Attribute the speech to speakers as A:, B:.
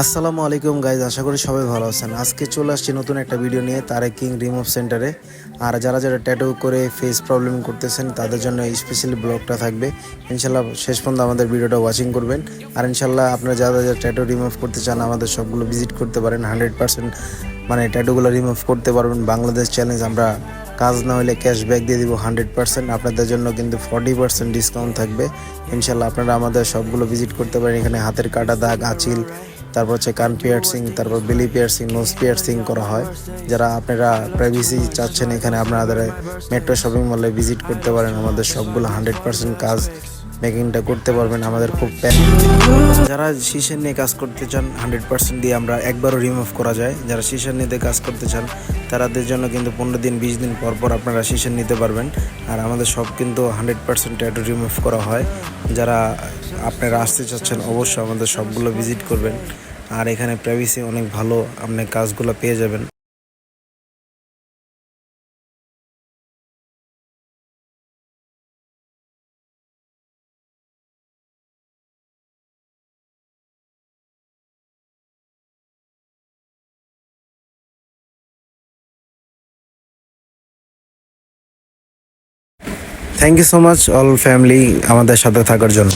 A: আসসালামু আলাইকুম গাইজ আশা করি সবাই ভালো আছেন। আজকে চলে আসছি নতুন একটা ভিডিও নিয়ে তারে কিং রিমুভ সেন্টারে আর যারা যারা ট্যাটু করে ফেস প্রবলেম করতেছেন, তাদের জন্য স্পেশালি ব্লগটা থাকবে। ইনশাল্লাহ শেষ পর্যন্ত আমাদের ভিডিওটা ওয়াচিং করবেন। আর ইনশাল্লাহ আপনারা যারা যারা ট্যাটু রিমুভ করতে চান, আমাদের সবগুলো ভিজিট করতে পারেন। হান্ড্রেড পার্সেন্ট মানে ট্যাটুগুলো রিমুভ করতে পারবেন। বাংলাদেশ চ্যালেঞ্জ আমরা কাজ না হলে ক্যাশব্যাক দিয়ে দিব হান্ড্রেড পার্সেন্ট আপনাদের জন্য কিন্তু ফর্টি পার্সেন্ট ডিসকাউন্ট থাকবে। ইনশাল্লাহ আপনারা আমাদের সবগুলো ভিজিট করতে পারেন। এখানে হাতের কাটা দাগ, আচিল তারপর হচ্ছে কান পিয়ার্সিং তারপর বেলি পিয়ার্সিং নোজ পিয়ার্সিং করা হয়। যারা আপনারা প্রাইভেসি চাচ্ছেন এখানে, আপনাদের মেট্রো শপিং মলে ভিজিট করতে পারেন। আমাদের সবগুলো হান্ড্রেড পার্সেন্ট কাজ মেকিংটা করতে পারবেন। আমাদের খুব যারা শিশের নিয়ে কাজ করতে চান হান্ড্রেড পার্সেন্ট দিয়ে আমরা একবারও রিমুভ করা যায়। যারা শিশের নিতে কাজ করতে চান তাদের জন্য কিন্তু পনেরো দিন, বিশ দিন পর পর আপনারা শিশের নিতে পারবেন। আর আমাদের সব কিন্তু হান্ড্রেড পার্সেন্ট ট্যাটু রিমুভ করা হয়। যারা আপনারা আসতে চাচ্ছেন, অবশ্যই আমাদের সবগুলো ভিজিট করবেন। আর এখানে প্রাইভেসি অনেক ভালো, আপনি কাজগুলো পেয়ে যাবেন। Thank you so much all family আমাদের সাথে থাকার জন্য।